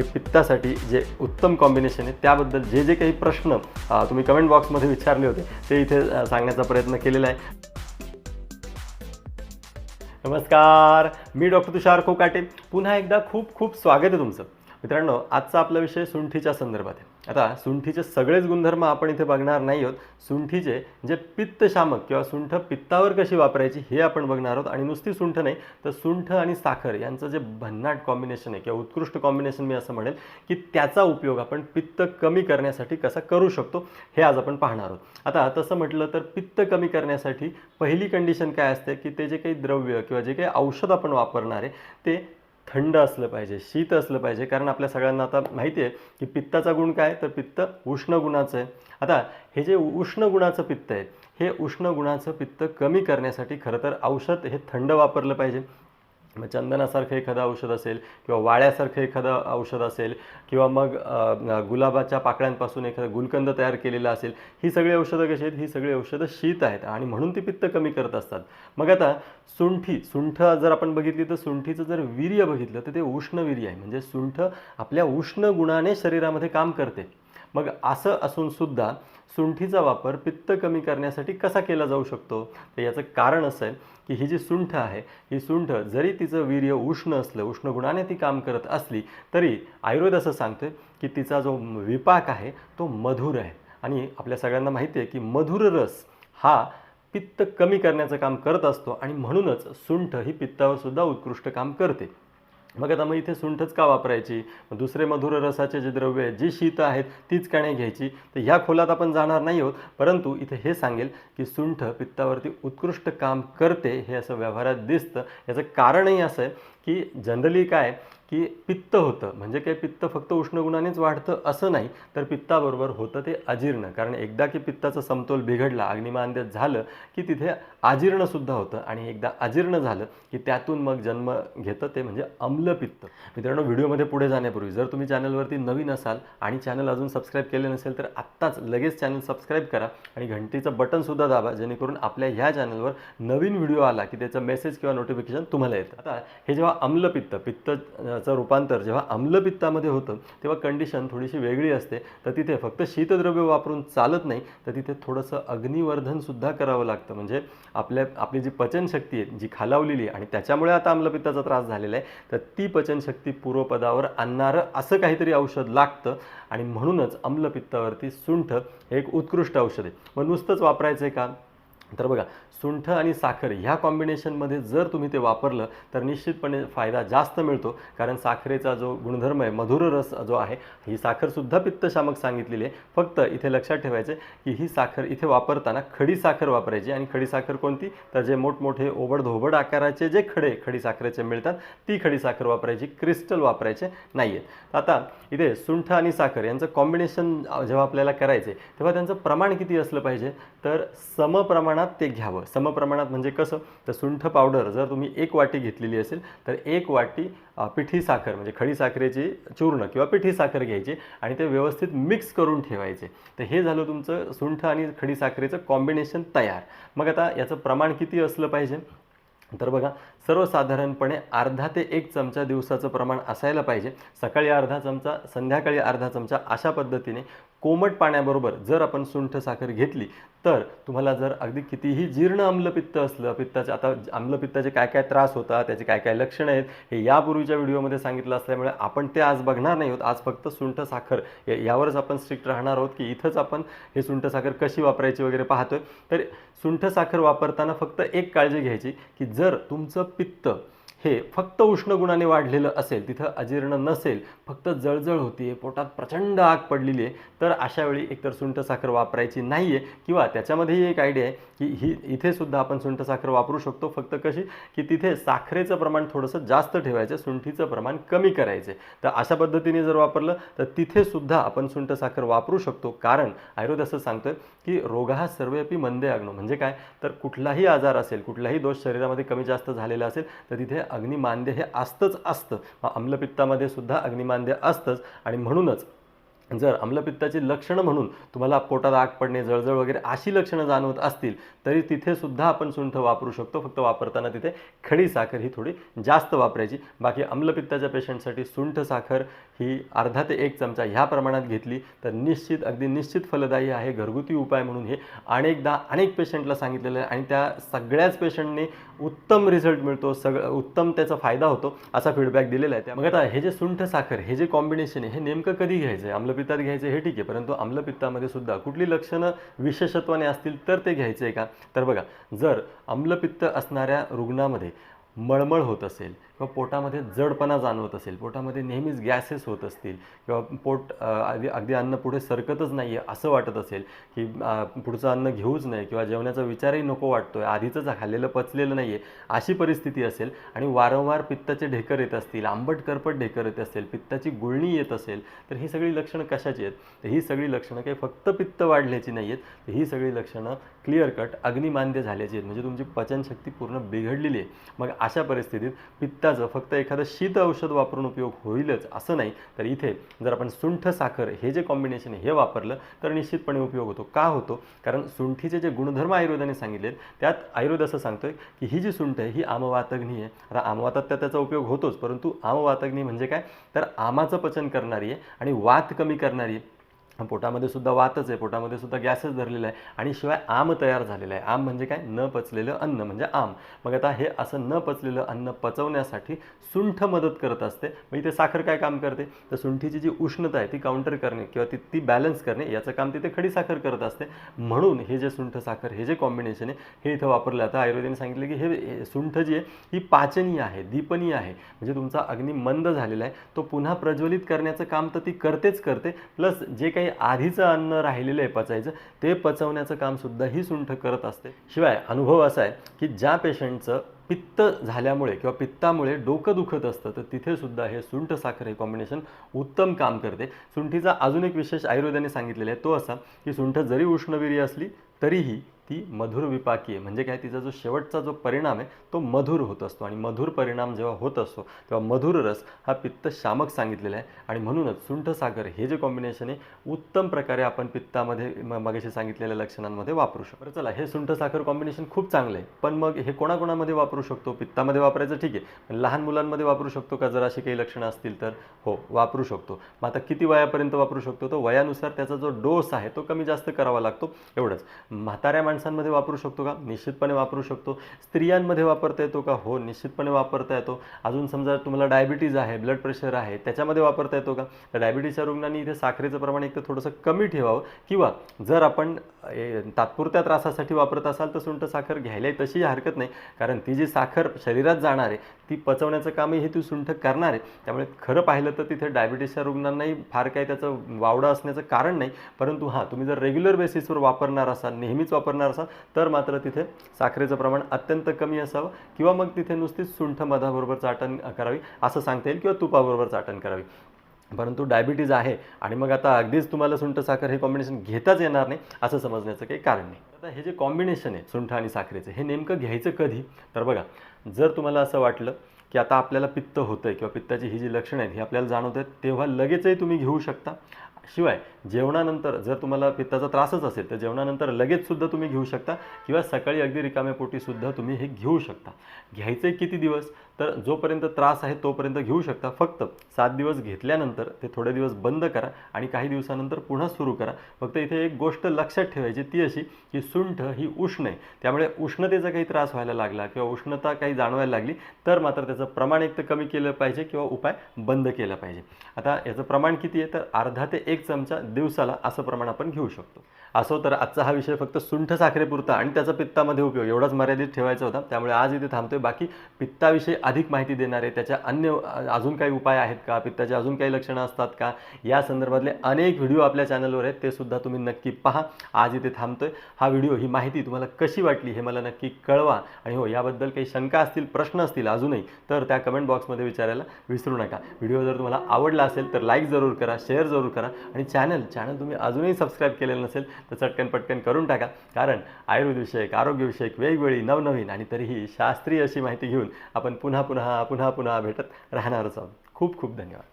हे पित्तासाठी जे उत्तम कॉम्बिनेशन आहे त्याबद्दल जे जे काही प्रश्न तुम्ही कमेंट बॉक्समध्ये विचारले होते ते इथे सांगण्याचा प्रयत्न केलेला आहे. नमस्कार मी डॉक्टर तुषार कोकाटे. पुन्हा एकदा खूप खूप स्वागत आहे तुमचं. मित्रांनो आजचा आपला विषय सुंठीच्या संदर्भात आहे. आता सुंठीचे सगळेच गुणधर्म आपण इथे बघणार नाही आहोत. सुंठीचे जे पित्तशामक किंवा सुंठ पित्तावर कशी वापरायची हे आपण बघणार आहोत. आणि नुसती सुंठ नाही तर सुंठ आणि साखर यांचं जे भन्नाट कॉम्बिनेशन आहे किंवा उत्कृष्ट कॉम्बिनेशन मी असं म्हणेल की त्याचा उपयोग आपण पित्त कमी करण्यासाठी कसा करू शकतो हे आज आपण पाहणार आहोत. आता तसं म्हटलं तर पित्त कमी करण्यासाठी पहिली कंडिशन काय असते की ते जे काही द्रव्य किंवा जे काही औषध आपण वापरणार आहे ते थंड असलं पाहिजे शीत असलं पाहिजे. कारण आपल्या सगळ्यांना आता माहिती आहे की पित्ताचा गुण काय? तर पित्त उष्ण गुणाचं आहे. आता हे जे उष्ण गुणाचं पित्त आहे हे उष्ण गुणाचं पित्त कमी करण्यासाठी खरं तर औषध हे थंड वापरलं पाहिजे. मग चंदनासारखं एखादं औषध असेल किंवा वाळ्यासारखं एखादं औषध असेल किंवा मग गुलाबाच्या पाकळ्यांपासून एखादं गुलकंद तयार केलेला असेल ही सगळी औषधं कशी आहेत? ही सगळी औषधं शीत आहेत आणि म्हणून ती पित्त कमी करत असतात. मग आता सुंठी सुंठ जर आपण बघितली तर सुंठीचं जर वीर्य बघितलं तर ते उष्ण वीर्य आहे. म्हणजे सुंठ आपल्या उष्ण गुणाने शरीरामध्ये काम करते. मग असं असूनसुद्धा सुंठीचा वापर पित्त कमी करण्यासाठी कसा केला जाऊ शकतो? तर याचं कारण असं आहे की ही जी सुंठ आहे ही सुंठ जरी तिचं वीर्य उष्ण असलं उष्ण गुणाने ती काम करत असली तरी आयुर्वेद असं सांगतोय की तिचा जो विपाक आहे तो मधुर आहे. आणि आपल्या सगळ्यांना माहिती आहे की मधुर रस हा पित्त कमी करण्याचं काम करत असतो आणि म्हणूनच सुंठ ही पित्तावरसुद्धा उत्कृष्ट काम करते. मग आता मग इथे सुंठच का वापरायची? दुसरे मधुर रसाचे जे द्रव्य आहेत जी शीत आहेत तीच का नाही घ्यायची. तर ह्या खोलात आपण जाणार नाही आहोत. परंतु इथे हे सांगेल की सुंठ पित्तावरती उत्कृष्ट काम करते हे असं व्यवहारात दिसतं. याचं कारणही असं आहे की जनरली काय की पित्त होतं. म्हणजे काय पित्त फक्त उष्णगुणानेच वाढतं असं नाही तर पित्ताबरोबर होतं ते अजीर्ण. कारण एकदा की पित्ताचा समतोल बिघडला अग्निमांद्य झालं की तिथे आजीर्णसुद्धा होतं आणि एकदा अजीर्ण झालं की त्यातून मग जन्म घेतं ते म्हणजे अम्लपित्त मित्रांनो व्हिडिओमध्ये पुढे जाण्यापूर्वी जर तुम्ही चॅनलवरती नवीन असाल आणि चॅनल अजून सबस्क्राईब केले नसेल तर आत्ताच लगेच चॅनल सबस्क्राईब करा आणि घंटीचं बटनसुद्धा दाबा जेणेकरून आपल्या ह्या चॅनलवर नवीन व्हिडिओ आला की त्याचं मेसेज किंवा नोटिफिकेशन तुम्हाला येतं. आता हे जेव्हा अम्लपित्त पित्त पित्तचं रूपांतर जेव्हा आम्लपित्तामध्ये होतं तेव्हा कंडिशन थोडीशी वेगळी असते. तर तिथे फक्त शीतद्रव्य वापरून चालत नाही तर तिथे थोडंसं अग्निवर्धनसुद्धा करावं लागतं. म्हणजे आपल्या आपली जी पचनशक्ती आहे जी खालावलेली आहे आणि त्याच्यामुळे आता आम्लपित्ताचा त्रास झालेला आहे तर ती पचनशक्ती पूर्वपदावर आणणारं असं काहीतरी औषध लागतं. आणि म्हणूनच आम्लपित्तावरती सुंठ हे एक उत्कृष्ट औषध आहे. मग नुसतंच वापरायचं आहे का? तर बघा सुंठ आणि साखर ह्या कॉम्बिनेशनमध्ये जर तुम्ही ते वापरलं तर निश्चितपणे फायदा जास्त मिळतो. कारण साखरेचा जो गुणधर्म आहे मधुर रस जो आहे ही साखरसुद्धा पित्तशामक सांगितलेली आहे. फक्त इथे लक्षात ठेवायचं की ही साखर इथे वापरताना खडी साखर वापरायची. आणि खडी साखर कोणती? तर जे मोठमोठे ओबडधोबड आकाराचे जे खडे खडी साखरेचे मिळतात ती खडी साखर वापरायची. क्रिस्टल वापरायचे नाही आहेत आता इथे सुंठ आणि साखर यांचं कॉम्बिनेशन जेव्हा आपल्याला करायचे तेव्हा त्यांचं प्रमाण किती असलं पाहिजे? तर प्रमाणात ते घ्यावं. समप्रमाणात म्हणजे कसं? तर सुंठ पावडर जर तुम्ही एक वाटी घेतलेली असेल तर एक वाटी पिठी साखर म्हणजे खडी साखरेची चूर्ण किंवा पिठी साखर घ्यायची आणि ते व्यवस्थित मिक्स करून ठेवायचे. तर हे झालं तुमचं सुंठ आणि खडी साखरेचं कॉम्बिनेशन तयार. मग आता याचं प्रमाण किती असलं पाहिजे? तर बघा सर्वसाधारणपणे अर्धा ते एक चमचा दिवसाचं प्रमाण असायला पाहिजे. सकाळी अर्धा चमचा संध्याकाळी अर्धा चमचा अशा पद्धतीने कोमट पाण्याबरोबर जर आपण सुंठ साखर घेतली तर तुम्हाला जर अगदी कितीही जीर्ण आम्लपित्त असलं पित्ताचे आता आम्लपित्ताचे काय काय त्रास होतात त्याचे काय काय लक्षणं आहेत हे यापूर्वीच्या व्हिडिओमध्ये सांगितलं असल्यामुळे आपण ते आज बघणार नाही आहोत. आज फक्त सुंठ साखर यावरच आपण स्ट्रिक्ट राहणार आहोत की इथंच आपण हे सुंठ साखर कशी वापरायची वगैरे पाहतोय. तर सुंठ साखर वापरताना फक्त एक काळजी घ्यायची की जर तुमचं पित्त हे फक्त उष्ण गुणाने वाढलेलं असेल तिथं अजीर्ण नसेल फक्त जळजळ होती पोटात प्रचंड आग पडलेली आहे तर अशा वेळी एकतर सुंठ साखर वापरायची नाही आहे किंवा त्याच्यामध्येही एक आयडिया आहे की ही इथेसुद्धा आपण सुंठ साखर वापरू शकतो फक्त कशी? की तिथे साखरेचं प्रमाण थोडंसं जास्त ठेवायचं सुंठीचं प्रमाण कमी करायचे तर अशा पद्धतीने जर वापरलं तर तिथेसुद्धा आपण सुंठ साखर वापरू शकतो. कारण आयुर्वेद असं सांगतोय की रोग हा सर्वेपी मंदे आग्नो म्हणजे काय? तर कुठलाही आजार असेल कुठलाही दोष शरीरामध्ये कमी जास्त झालेला असेल तर तिथे अग्निमांद्य हे असतंच असतं. मग आम्लपित्तामध्ये सुद्धा अग्निमांद्य असतंच. आणि म्हणूनच जर आम्लपित्ताची लक्षणं म्हणून तुम्हाला पोटात आग पडणे जळजळ वगैरे अशी लक्षणं जाणवत असतील तरी तिथे सुद्धा आपण सुंठ वापरू शकतो. फक्त वापरताना तिथे खडी साखर ही थोडी जास्त वापरायची. बाकी आम्लपित्ताच्या पेशंटसाठी सुंठ साखर ही अर्धा ते एक चमचा ह्या प्रमाणात घेतली तर निश्चित अगदी निश्चित फलदायी आहे घरगुती उपाय म्हणून हे अनेकदा अनेक पेशंटला सांगितलेलं आहे आणि त्या सगळ्याच पेशंटने उत्तम रिझल्ट मिळतो सगळं उत्तम त्याचा फायदा होतो असा फीडबॅक दिलेला आहे. त्या- मग आता हे जे सुंठ साखर हे जे कॉम्बिनेशन आहे हे नेमकं कधी घ्यायचं आहे आम्लपित्तात घ्यायचं हे ठीक आहे परंतु आम्लपित्तामध्ये सुद्धा कुठली लक्षणं विशेषत्वाने असतील तर ते घ्यायचं आहे का? तर बघा जर आम्लपित्त असणाऱ्या रुग्णामध्ये मळमळ होत असेल किंवा पोटामध्ये जडपणा जाणवत असेल पोटामध्ये नेहमीच गॅसेस होत असतील किंवा पोट अगदी अगदी अन्न पुढे सरकतच नाही आहे असं वाटत असेल की पुढचं अन्न घेऊच नाही किंवा जेवणाचा विचारही नको वाटतोय आधीचंच खाल्लेलं पचलेलं नाही आहे अशी परिस्थिती असेल आणि वारंवार पित्ताचे ढेकर येत असतील आंबट करपट ढेकर येत असेल पित्ताची गुळणी येत असेल तर ही सगळी लक्षणं कशाची आहेत? तर ही सगळी लक्षणं काही फक्त पित्त वाढल्याची नाही आहेत तर ही सगळी लक्षणं क्लिअर कट अग्निमांद्य झाल्याची आहेत. म्हणजे तुमची पचनशक्ती पूर्ण बिघडलेली आहे. मग अशा परिस्थितीत पित्ताचं फक्त एखादं शीत औषध वापरून उपयोग होईलच असं नाही. तर इथे जर आपण सुंठ साखर हे जे कॉम्बिनेशन हे वापरलं तर निश्चितपणे उपयोग होतो. का होतो? कारण सुंठीचे जे गुणधर्म आयुर्वेदाने सांगितलेत त्यात आयुर्वेद असं सांगतोय की ही जी सुंठ आहे ही आमवातग्नी आहे. आता आमवातात तर त्याचा उपयोग होतोच परंतु आमवातग्नी म्हणजे काय? तर आमाचं पचन करणारी आहे आणि वात कमी करणारी आहे. पोटामध्ये सुद्धा वातच आहे पोटामध्ये सुद्धा गॅसच धरलेला आहे आणि शिवाय आम तयार झालेला आहे. आम म्हणजे काय? न पचलेलं अन्न म्हणजे आम. मग आता हे असं न पचलेलं अन्न पचवण्यासाठी सुंठ मदत करत असते. मग इथे साखर काय काम करते? तर सुंठीची जी उष्णता आहे ती काउंटर करणे किंवा ती ती बॅलन्स करणे याचं काम तिथे खडी साखर करत असते. म्हणून हे जे सुंठ साखर हे जे कॉम्बिनेशन आहे हे इथं वापरलं. आता आयुर्वेदाने सांगितलं की हे हे सुंठ जी आहे ही पाचनीय आहे दीपनीय आहे. म्हणजे तुमचा अग्नी मंद झालेला आहे. तो पुन्हा प्रज्वलित करण्याचं काम तर ती करतेच करते. प्लस जे काही आधीचं अन्न राहिलेलं आहे पचायचं ते पचवण्याचं काम सुद्धा ही सुंठ करत असते. शिवाय अनुभव असा आहे की ज्या पेशंटचं पित्त झाल्यामुळे किंवा पित्तामुळे डोकं दुखत असतं तर तिथे सुद्धा हे सुंठ साखर हे कॉम्बिनेशन उत्तम काम करते. सुंठीचा अजून एक विशेष आयुर्वेदाने सांगितलेला आहे तो असा की सुंठ जरी उष्णवीर्य असली तरीही ती मधुर विपाकी आहे. म्हणजे काय तिचा जो शेवटचा जो परिणाम आहे तो मधुर होत असतो. आणि मधुर परिणाम जेव्हा होत असतो तेव्हा मधुर रस हा पित्त शामक सांगितलेला आहे. आणि म्हणूनच सुंठ साखर हे जे कॉम्बिनेशन आहे उत्तम प्रकारे आपण पित्तामध्ये मगाशी सांगितलेल्या लक्षणांमध्ये वापरू शकतो. बरं चला हे सुंठ साखर कॉम्बिनेशन खूप चांगलं आहे. पण मग हे कोणाकोणामध्ये वापरू शकतो? पित्तामध्ये वापरायचं ठीक आहे. पण लहान मुलांमध्ये वापरू शकतो का? जर अशी काही लक्षणं असतील तर हो वापरू शकतो. मग आता किती वयापर्यंत वापरू शकतो? तो वयानुसार त्याचा जो डोस आहे तो कमी जास्त करावा लागतो. एवढंच. म्हाताऱ्या माणसं माणसांमध्ये वापरू शकतो का? निश्चितपणे वापरू शकतो. स्त्रियांमध्ये वापरता येतो का? हो निश्चितपणे वापरता येतो. अजून समजा तुम्हाला डायबिटीज आहे ब्लड प्रेशर आहे त्याच्यामध्ये वापरता येतो का? तर डायबिटीजच्या रुग्णांनी इथे साखरेचं प्रमाण एक तर थोडंसं कमी ठेवावं किंवा जर आपण तात्पुरत्या त्रासासाठी वापरत असाल तर सुंठ साखर घ्यायलाही तशी हरकत नाही. कारण ती जी साखर शरीरात जाणार आहे ती पचवण्याचं कामही हे ती सुंठ करणार आहे. त्यामुळे खरं पाहिलं तर तिथे डायबिटीसच्या रुग्णांनाही फार काही त्याचं वावडं असण्याचं कारण नाही. परंतु हां तुम्ही जर रेग्युलर बेसिसवर वापरणार असाल नेहमीच वापरणार असाल तर मात्र तिथे साखरेचं प्रमाण अत्यंत कमी असावं किंवा मग तिथे नुसतीच सुंठ मधाबरोबर चाटण करावी असं सांगता येईल किंवा तुपाबरोबर चाटण करावी. परंतु डायबिटीज आहे आणि मग आता अगदीच तुम्हाला सुंठ साखर हे कॉम्बिनेशन घेताच येणार नाही असं समजण्याचं काही कारण नाही. आता हे जे कॉम्बिनेशन आहे सुंठ आणि साखरेचं हे नेमकं घ्यायचं कधी? तर बघा जर तुम्हाला असं वाटलं की आता आपल्याला पित्त होतं आहे किंवा पित्ताची ही जी लक्षणं आहेत ही आपल्याला जाणवत आहेत तेव्हा लगेचही तुम्ही घेऊ शकता. शिवाय जेवणानंतर जर तुम्हाला पित्ताचा त्रासच असेल तर जेवणानंतर लगेच सुद्धा तुम्ही घेऊ शकता किंवा सकाळी अगदी रिकाम्या तुम्ही हे घेऊ शकता. घ्यायचे किती दिवस? तर जोपर्यंत त्रास आहे तोपर्यंत घेऊ शकता. फक्त सात दिवस घेतल्यानंतर ते थोडे दिवस बंद करा आणि काही दिवसानंतर पुन्हा सुरू करा. फक्त इथे एक गोष्ट लक्षात ठेवायची ती अशी की सुंठ ही उष्ण आहे. त्यामुळे उष्णतेचा काही त्रास व्हायला लागला किंवा उष्णता काही जाणवायला लागली तर मात्र त्याचं प्रमाण एक तर कमी केलं पाहिजे किंवा उपाय बंद केला पाहिजे. आता याचं प्रमाण किती आहे? तर अर्धा ते एक चमचा दिवसाला असं प्रमाण आपण घेऊ शकतो. असो तर आजचा हा विषय फक्त सुंठ साखरेपुरता आणि त्याचा पित्तामध्ये उपयोग एवढाच मर्यादित ठेवायचा होता. त्यामुळे आज इथे थांबतोय. बाकी पित्ताविषयी अधिक माहिती देणारे त्याच्या अन्य अजून काही उपाय आहेत का? पित्ताचे अजून काही लक्षणं असतात का? या संदर्भातले अनेक व्हिडिओ आपल्या चॅनलवर आहेत. ते सुद्धा तुम्ही नक्की पहा. आज इथे थांबतोय. हा व्हिडिओ ही माहिती तुम्हाला कशी वाटली हे मला नक्की कळवा. आणि हो याबद्दल काही शंका असतील प्रश्न असतील अजूनही तर त्या कमेंट बॉक्समध्ये विचारायला विसरू नका. व्हिडिओ जर तुम्हाला आवडला असेल तर लाईक जरूर करा शेअर जरूर करा. आणि चॅनल चॅनल तुम्ही अजूनही सबस्क्राईब केलेलं नसेल तर चटकन पटकन करून टाका. कारण आयुर्वेदविषयक आरोग्यविषयक वेगवेगळी नवनवीन आणि तरीही शास्त्रीय अशी माहिती घेऊन आपण पुन्हा पुन्हा पुन्हा पुन्हा भेटत राहणारच आहोत. खूप खूप धन्यवाद.